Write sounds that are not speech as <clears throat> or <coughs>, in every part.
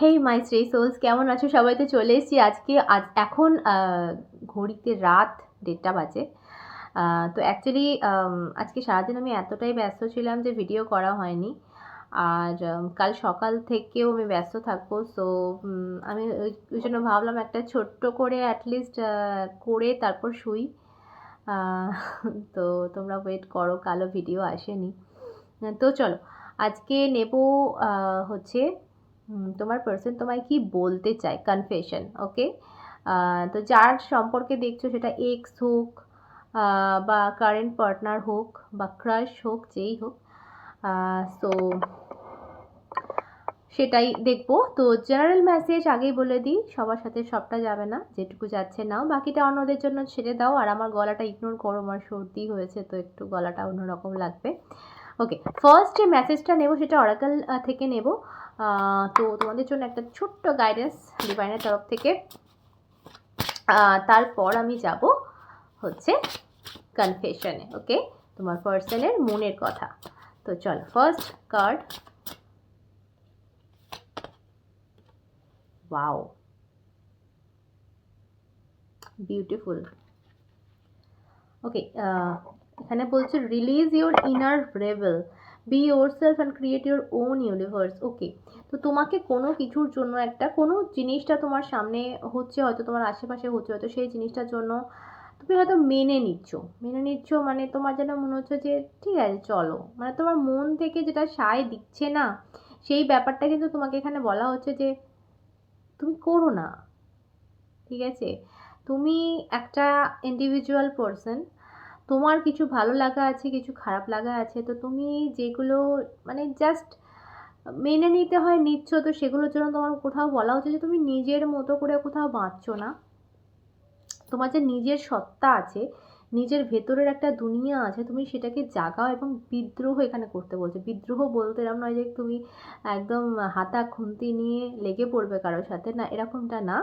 হেই মাই Shri sols কেমন আছো? সবাই তো চলে এসেছি আজকে। আজ এখন ঘড়িতে রাত দেড়টা বাজে। তো অ্যাকচুয়ালি আজকে সারাদিন আমি এতটাই ব্যস্ত ছিলাম যে ভিডিও করা হয়নি। আর কাল সকাল থেকেও আমি ব্যস্ত থাকব। সো আমি ওই জন্য ভাবলাম একটা ছোট্ট করে অ্যাটলিস্ট করে তারপর শুই। তো তোমরা ওয়েট করো কালো ভিডিও আসেনি। তো চলো, আজকে নেব হচ্ছে তোমার পার্সন তোমায় কি বলতে চায়? কনফেশন ওকে তো যার সম্পর্কে দেখছ সেটা এক্স হোক বা কারেন্ট পার্টনার হোক, বা ক্রাশ হোক, যেই হোক সো সেটাই দেখব। তো জেনারেল মেসেজ আগেই বলে দিই, সবার সাথে সবটা যাবে না, যেটুকু যাচ্ছে নাও। বাকিটা অন্যদের জন্য ছেড়ে দাও। আর আমার গলাটা ইগনোর করো, আমার সর্দি হয়েছে, তো একটু গলাটা অন্যরকম লাগবে। ওকে ফার্স্ট যে মেসেজটা নেব সেটা অরাকাল থেকে নেব। তো তোমাদের জন্য একটা ছোট্ট গাইডেন্স ডিভাইনের তরফ থেকে। তারপর আমি যাব হচ্ছে কনফেশনে ওকে তোমার পার্সনের মনের কথা। তো চলো first card wow beautiful okay এখানে বলছে release your inner Revel be your self and create your own universe okay তো তোমাকে কোনো কিছুর জন্য একটা, কোনো জিনিসটা তোমার সামনে হচ্ছে, হয়তো তোমার আশেপাশে হচ্ছে, হয়তো সেই জিনিসটার জন্য তুমি হয়তো মেনে নিচ্ছ। মেনে নিচ্ছ মানে তোমার যেন মনে হচ্ছে যে, ঠিক আছে, চলো। মানে তোমার মন থেকে যেটা সায় দিচ্ছে না, সেই ব্যাপারটা কিন্তু তোমাকে এখানে বলা হচ্ছে যে, তুমি করো না। ঠিক আছে? তুমি একটা ইন্ডিভিজুয়াল পারসন তোমার কিছু ভালো লাগা আছে, কিছু খারাপ লাগা আছে, তো তুমি যেগুলো মানে জাস্ট মেনে নিতে হয় নিচ্ছ, তো সেগুলোর জন্য তোমার কোথাও বলা হচ্ছে যে তুমি নিজের মতো করে কোথাও বাঁচছো না। তোমার যে নিজের সত্তা আছে, নিজের ভেতরের একটা দুনিয়া আছে, তুমি সেটাকে জাগাও এবং বিদ্রোহ এখানে করতে বলছে। বিদ্রোহ বলতে এরকম নয় যে তুমি একদম হাতা খুন্তি নিয়ে লেগে পড়বে কারোর সাথে, না, এরকমটা না।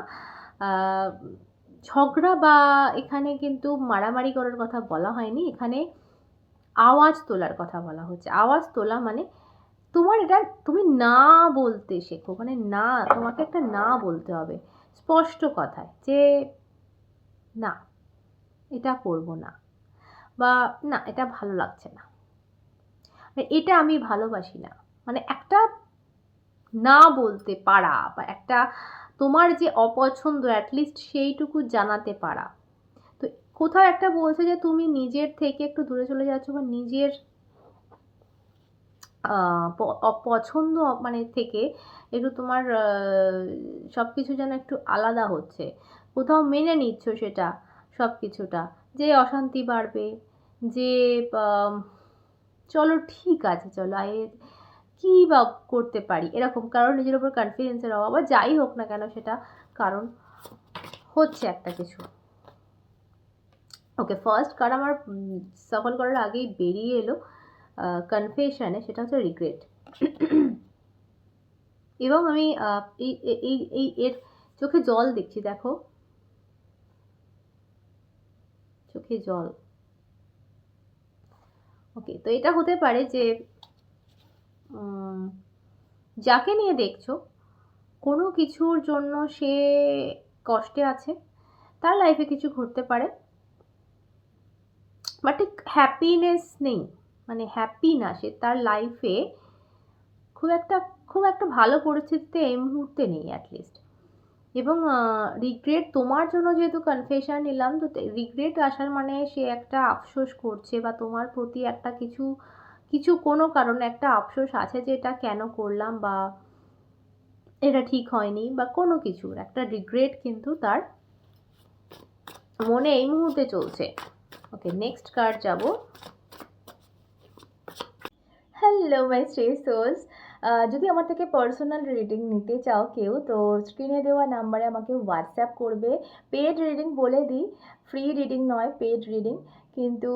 ঝগড়া বা এখানে কিন্তু মারামারি করার কথা বলা হয়নি। এখানে আওয়াজ তোলার কথা বলা হচ্ছে। আওয়াজ তোলা মানে তোমার এটা, তুমি না বলতে শেখো। মানে না, তোমাকে একটা না বলতে হবে। স্পষ্ট কথায় যে না, এটা করব না বা না, এটা ভালো লাগছে না। মানে এটা আমি ভালোবাসি না। মানে একটা না বলতে পারা বা একটা তোমার যে অপছন্দ অ্যাটলিস্ট সেইটুকু জানাতে পারা। তো কোথাও একটা বলছে যে তুমি নিজের থেকে একটু দূরে চলে যাচ্ছ বা নিজের আহ, প- অপছন্দ মানে থেকে একটু তোমার সব কিছু যেন একটু আলাদা হচ্ছে। কোথাও মেনে নিচ্ছ সেটা সব কিছুটা যে অশান্তি বাড়বে যে চলো ঠিক আছে চলো। আই কী বা করতে পারি? এরকম, কারণ নিজের ওপর কনফিডেন্সের অভাব, বা যাই হোক না কেন সেটা কারণ হচ্ছে একটা কিছু। ওকে ফার্স্ট কারণ আমার সফল করার আগেই বেরিয়ে এলো কনফেশনে সেটা হচ্ছে রিগ্রেট এবং আমি এই, এই- এই এর চোখে জল দেখছি, দেখো। চোখে জল। ওকে তো এটা হতে পারে যে যাকে নিয়ে দেখছ, কোনো কিছুর জন্য সে কষ্টে আছে, তার লাইফে কিছু ঘটতে পারে বাট ঠিক হ্যাপিনেস নেই মানে হ্যাপি না, সে তার লাইফে খুব একটা খুব একটা ভালো পরিস্থিতিতে এই মুহূর্তে নেই অ্যাটলিস্ট এবং রিগ্রেট তোমার জন্য যেহেতু কনফেশন নিলাম, তো রিগ্রেট আসার মানে সে একটা আফসোস করছে বা তোমার প্রতি একটা কিছু কিছু কোনো কারণে একটা আফসোস আছে যে এটা কেন করলাম বা এটা ঠিক হয়নি বা কোনো কিছুর, একটা রিগ্রেট কিন্তু তার মনে এই মুহূর্তে চলছে। ওকে নেক্সট কার্ড যাব। হ্যালো মাই স্ট্রে সোলস যদি আমার থেকে পার্সোনাল রিডিং নিতে চাও কেউ, তো স্ক্রিনে দেওয়া নাম্বারে আমাকে হোয়াটসঅ্যাপ করবে। পেড রিডিং বলে দিই। ফ্রি রিডিং নয় পেড রিডিং কিন্তু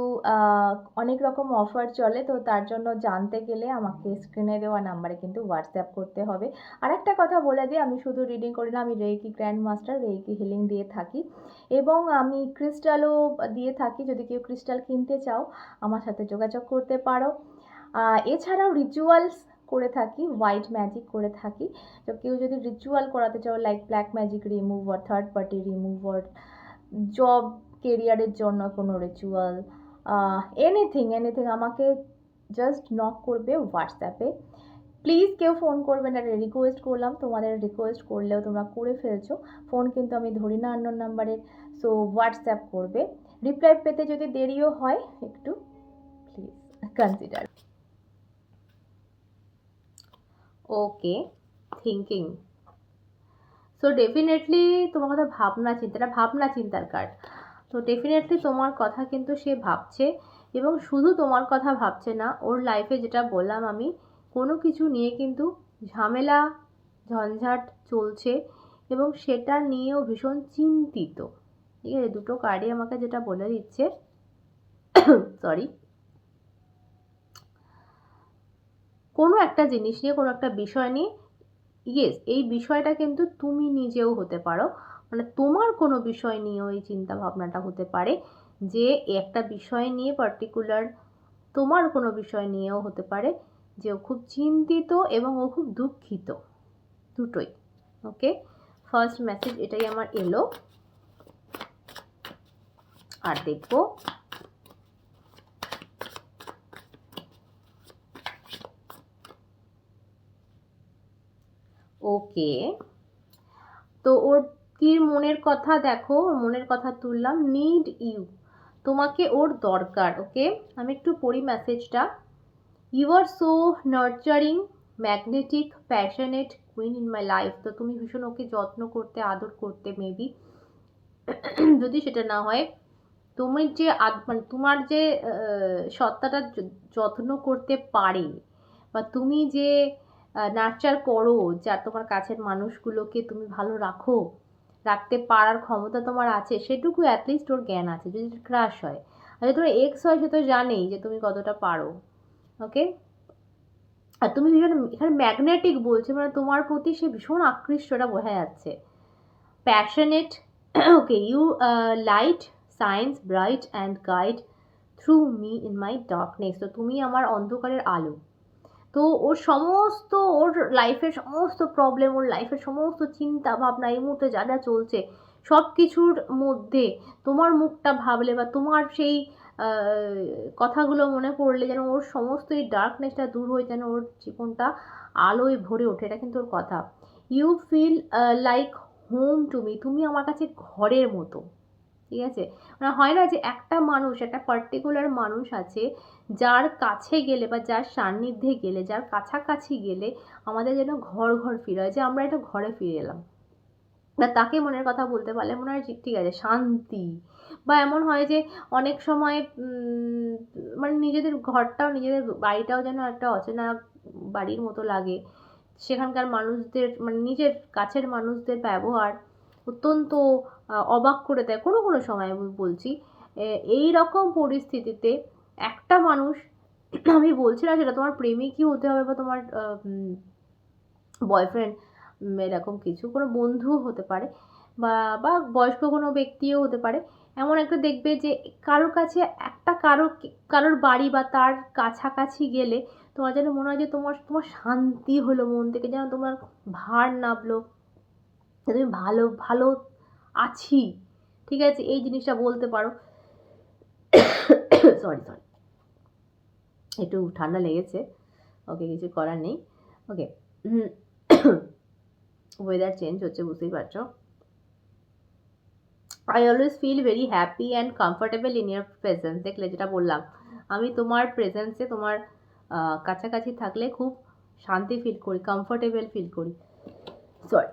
অনেক রকম অফার চলে, তো তার জন্য জানতে গেলে আমাকে স্ক্রিনে দেওয়া নাম্বারে কিন্তু হোয়াটসঅ্যাপ করতে হবে। আর একটা কথা বলে দিই, আমি শুধু রিডিং করি না, আমি reiki grand master reiki healing দিয়ে থাকি। এবং আমি ক্রিস্টালও দিয়ে থাকি, যদি কেউ ক্রিস্টাল কিনতে চাও, আমার সাথে যোগাযোগ করতে পারো। এছাড়াও রিচুয়ালস করে থাকি হোয়াইট ম্যাজিক করে থাকি। তো কেউ যদি রিচুয়াল করাতে চাও লাইক ব্ল্যাক ম্যাজিক রিমুভ আর থার্ড পার্টি রিমুভ আর জব কেরিয়ারের জন্য কোনো রিচুয়াল এনিথিং এনিথিং আমাকে জাস্ট নক করবে হোয়াটসঅ্যাপে প্লিজ কেউ ফোন করবে না রিকোয়েস্ট করলাম, তোমাদের রিকোয়েস্ট করলেও তোমরা করে ফেলছো। ফোন কিন্তু আমি ধরি না অন্য নাম্বারে সো হোয়াটসঅ্যাপ করবে। রিপ্লাই পেতে যদি দেরিও হয়, একটু please consider okay thinking so definitely তোমার কথা ভাবনা চিন্তা, এটা ভাবনা চিন্তার কার্ড তো ডেফিনেটলি তোমার কথা কিন্তু সে ভাবছে এবং শুধু তোমার কথা ভাবছে না, ওর লাইফে যেটা বললাম আমি, কোনো কিছু নিয়ে কিন্তু ঝামেলা, ঝঞ্ঝাট চলছে এবং সেটা নিয়েও ভীষণ চিন্তিত। ঠিক আছে, দুটো কার্ডই আমাকে যেটা বলে দিচ্ছে সরি কোনো একটা জিনিস নিয়ে, কোনো একটা বিষয় নিয়ে ইয়েস এই বিষয়টা কিন্তু তুমি নিজেও হতে পারো। মানে তোমার কোনো বিষয় নিয়েও চিন্তা ভাবনাটা হতে পারে যে একটা বিষয় নিয়ে পার্টিকুলার তোমার কোনো বিষয় নিয়েও হতে পারে যে ও খুব চিন্তিত এবং ও খুব দুঃখিত। দুটোই, ওকে? ফার্স্ট মেসেজ এটাই আমার এলো। আর দেখব। ওকে, তো ওর কি মনের কথা দেখো, মনের কথা তুললাম নিড ইউ তোমাকে ওর দরকার ওকে আমি একটু পড়ি মেসেজটা you are so nurturing magnetic passionate queen in my life তো তুমি ভীষণ ওকে যত্ন করতে, আদর করতে মেবি যদি সেটা না হয়, তুমি যে মানে তোমার যে সত্তাটা যত্ন করতে পারে, বা তুমি যে নার্চার করো, যা তোমার কাছের মানুষগুলোকে তুমি ভালো রাখো রাখতে পারার ক্ষমতা তোমার আছে, সেটুকু অ্যাটলিস্ট ওর জ্ঞান আছে, যদি ক্রাশ হয়। আর যদি তোমার এক্স হয় সে তো জানেই যে তুমি কতটা পারো ওকে আর তুমি ভীষণ এখানে ম্যাগনেটিক বলছে মানে তোমার প্রতি সে ভীষণ আকৃষ্টটা বোঝা যাচ্ছে। Passionate okay you light science bright and guide through me in my darkness তো তুমি আমার অন্ধকারের আলো। তো ওর সমস্ত, ওর লাইফের সমস্ত প্রবলেম ওর লাইফের সমস্ত চিন্তা ভাবনা এই মুহূর্তে যা যা চলছে সব কিছুর মধ্যে তোমার মুখটা ভাবলে বা তোমার সেই কথাগুলো মনে পড়লে যেন ওর সমস্ত এই ডার্কনেসটা দূর হয়ে যেন ওর জীবনটা আলোয় ভরে ওঠে। এটা কিন্তু ওর কথা। You feel like home to me তুমি আমার কাছে ঘরের মতো। ঠিক আছে? মানে হয় না যে একটা মানুষ, একটা পার্টিকুলার মানুষ আছে, যার কাছে গেলে বা যার সান্নিধ্যে গেলে, যার কাছাকাছি গেলে আমাদের যেন ঘর ঘর ফিরে হয়, যে আমরা একটা ঘরে ফিরে এলাম। বা তাকে মনের কথা বলতে পারলে মনে হয় ঠিক আছে, শান্তি। বা এমন হয় যে অনেক সময় মানে নিজেদের ঘরটাও, নিজেদের বাড়িটাও যেন একটা অচেনা বাড়ির মতো লাগে। সেখানকার মানুষদের মানে নিজের কাছের মানুষদের ব্যবহার অত্যন্ত অবাক করে দেয়। কোনো কোনো সময় আমি বলছি এই রকম পরিস্থিতিতে একটা মানুষ, আমি বলছি না সেটা তোমার প্রেমিকই হতে হবে বা তোমার বয়ফ্রেন্ড এরকম কিছু, কোনো বন্ধুও হতে পারে বা বা বয়স্ক কোনো ব্যক্তিও হতে পারে। এমন একটা দেখবে যে কারোর কাছে একটা কারও, কারোর বাড়ি বা তার কাছাকাছি গেলে তোমার যেন মনে হয় যে তোমার তোমার শান্তি হলো মন থেকে, যেন তোমার ভার নামলো তুমি ভালো ভালো আছি। ঠিক আছে? এই জিনিসটা বলতে পারো। সরি সরি একটু ঠান্ডা লেগেছে। ওকে, কিছু করার নেই। ওকে ওয়েদার চেঞ্জ হচ্ছে, বুঝতেই পারছ। I always feel very happy and comfortable in your presence দেখলে যেটা বললাম, আমি তোমার প্রেজেন্সে তোমার কাছাকাছি থাকলে খুব শান্তি ফিল করি কমফর্টেবল ফিল করি। সরি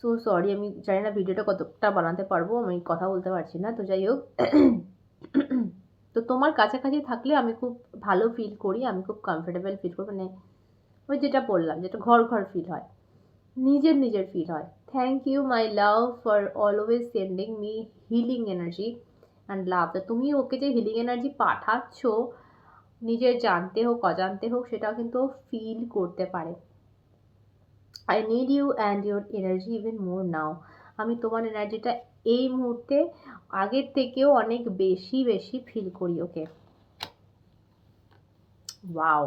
সো সরি আমি জানি না ভিডিওটা কতটা বানাতে পারব, আমি কথা বলতে পারছি না, তো যাই হোক। তো তোমার কাছাকাছি থাকলে আমি খুব ভালো ফিল করি, আমি খুব কমফোর্টেবল ফিল করি মানে ওই যেটা বললাম, যেটা ঘর ঘর ফিল হয়, নিজের নিজের ফিল হয়। Thank you my love for always sending me healing energy and love তুমি ওকে যে হিলিং এনার্জি পাঠাচ্ছ, নিজের জানতে হোক, অজান্তে হোক, সেটাও কিন্তু ফিল করতে পারে। I need you and your energy even more now আমি তোমার এনার্জিটা এই মুহূর্তে আগের থেকেও অনেক বেশি বেশি ফিল করি ওকে ওয়াও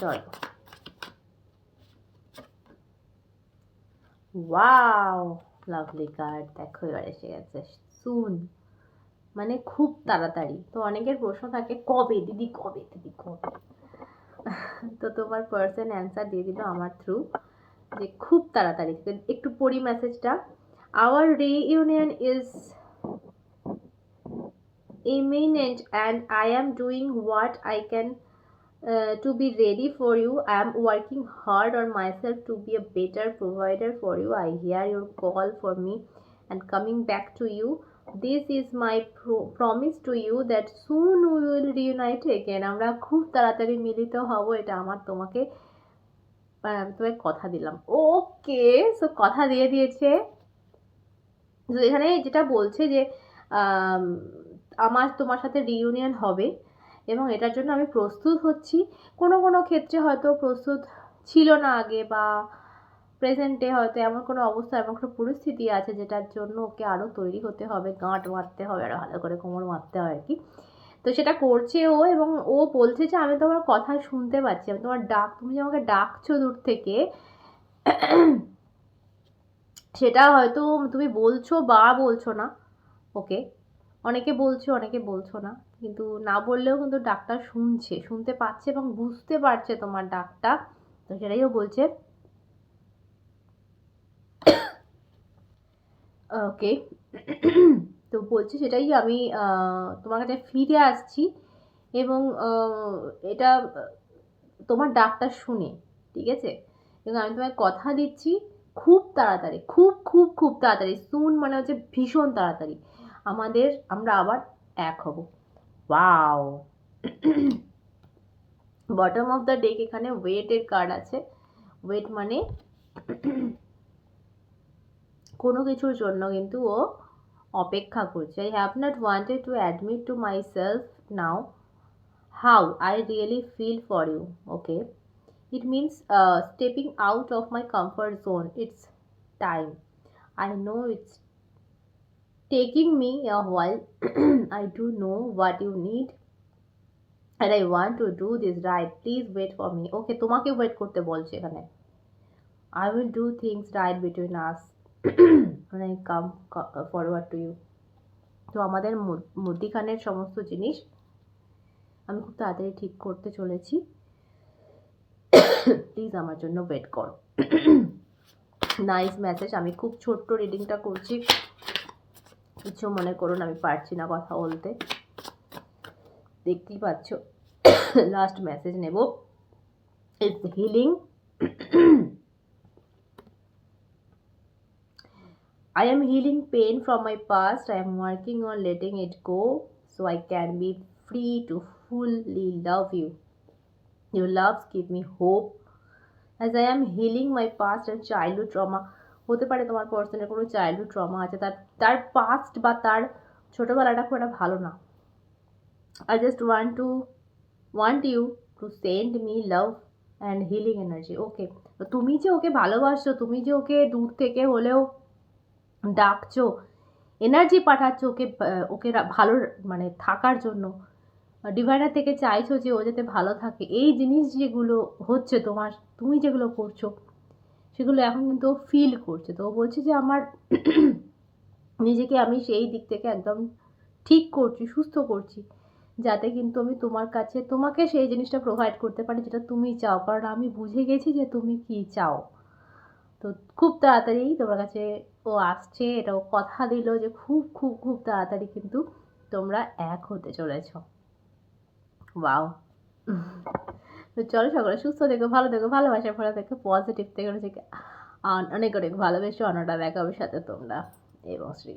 চলো ওয়াও লাভলি কার্ড দেখো, এবার এসে গেছে। সুন মানে খুব তাড়াতাড়ি তো অনেকের প্রশ্ন থাকে কবে দিদি কবে দিদি কবে তো তোমার পার্সন অ্যান্সার দিয়ে দিল আমার থ্রু যে খুব তাড়াতাড়ি একটু পড়ি মেসেজটা our reunion is and I am doing what I can uh, to be ready for you. I am working hard on myself to be a better provider for you. I hear your call for me and coming back to you. Is my promise to you that we will reunite again. আমরা খুব তাড়াতাড়ি মিলিত হব, এটা আমার তোমাকে মানে আমি তোমাকে কথা দিলাম ওকে সো কথা দিয়ে দিয়েছে এখানে যেটা বলছে যে আমার, তোমার সাথে রিউনিয়ন হবে এবং এটার জন্য আমি প্রস্তুত হচ্ছি কোনো কোনো ক্ষেত্রে হয়তো প্রস্তুত ছিল না আগে বা প্রেজেন্টে হয়তো এমন কোনো অবস্থা, এমন কোনো পরিস্থিতি আছে যেটার জন্য ওকে আরও তৈরি হতে হবে, গাঁট মারতে হবে আরও ভালো করে কোমর মারতে হয় আর কি। তো সেটা করছে ও এবং ও বলছে যে, আমি তোমার কথা শুনতে পাচ্ছি, আমি তোমার ডাক, তুমি যে আমাকে ডাকছো দূর থেকে, সেটা হয়তো তুমি বলছো বা বলছো না, ওকে। অনেকে বলছো অনেকে বলছো না। কিন্তু না বললেও কিন্তু ডাক্তার শুনছে, শুনতে পাচ্ছে এবং বুঝতে পারছে তোমার ডাকটা। তো সেটাই ও বলছে। ওকে। তো বলছি সেটাই আমি তোমার কাছে ফিরে আসছি এবং এটা, তোমার ডাকটা শুনে, ঠিক আছে? এবং আমি তোমায় কথা দিচ্ছি খুব তাড়াতাড়ি, খুব খুব খুব তাড়াতাড়ি সুন মানে হচ্ছে ভীষণ তাড়াতাড়ি। আমাদের, আমরা আবার এক হব। Wow bottom of the deck এখানে ওয়েটের কার্ড আছে। ওয়েট মানে কোনো কিছুর জন্য কিন্তু ও অপেক্ষা করছে I have not wanted to admit to myself now how I really feel for you okay it means uh, stepping out of my comfort zone it's time i know it's taking me a while i do know what you need and i want to do this right please wait for me okay তোমাকে wait করতে বলছে এখানে i will do things right between us <clears throat> when come forward to you. তো আমাদের মধ্যিখানের সমস্ত জিনিস আমি খুব তাড়াতাড়ি ঠিক করতে চলেছি। <coughs> প্লিজ আমার জন্য ওয়েট করো। <coughs> নাইস মেসেজ আমি খুব ছোট্ট রিডিংটা করছি। কিছু মনে করুন, আমি পারছি না কথা বলতে। দেখতেই পাচ্ছ। লাস্ট মেসেজ নেব। It's healing I am healing pain from my past. I am working on letting it go so I can be free to fully love you. Your loves give me hope. As I am healing my past and childhood trauma, হতে পারে তোমার পার্সনের কোনো childhood trauma আছে তার তার past বা তার ছোটোবেলাটা খুব একটা ভালো না I just want to want you to send me love and healing energy okay তুমি যে ওকে ভালোবাসছো তুমি যে ওকে দূর থেকে হলেও ডাকছো এনার্জি পাঠাচ্ছ ওকে ওকে ভালো মানে থাকার জন্য। ডিভাইনার থেকে চাইছো যে ও যাতে ভালো থাকে। এই জিনিস যেগুলো হচ্ছে তোমার, তুমি যেগুলো করছ, সেগুলো এখন কিন্তু ও ফিল করছে। তো ও বলছে যে আমার <clears throat> নিজেকে আমি সেই দিক থেকে একদম ঠিক করছি, সুস্থ করছি, যাতে কিন্তু আমি তোমার কাছে, তোমাকে সেই জিনিসটা প্রোভাইড করতে পারি যেটা তুমি চাও। কারণ আমি বুঝে গেছি যে তুমি কি চাও। তো খুব তাড়াতাড়ি তোমার কাছে ও আসছে এটাও কথা দিল যে খুব খুব খুব তাড়াতাড়ি কিন্তু তোমরা এক হতে চলেছ। ওয়াও <laughs> তো চলো সকলে সুস্থ থেকো, ভালো থেকো, ভালোবাসা ভরা থেকো পজিটিভ থেকে থেকে অনেক অনেক ভালোবেসে, অন্যটা দেখাবে সাথে তোমরা। এবং শ্রী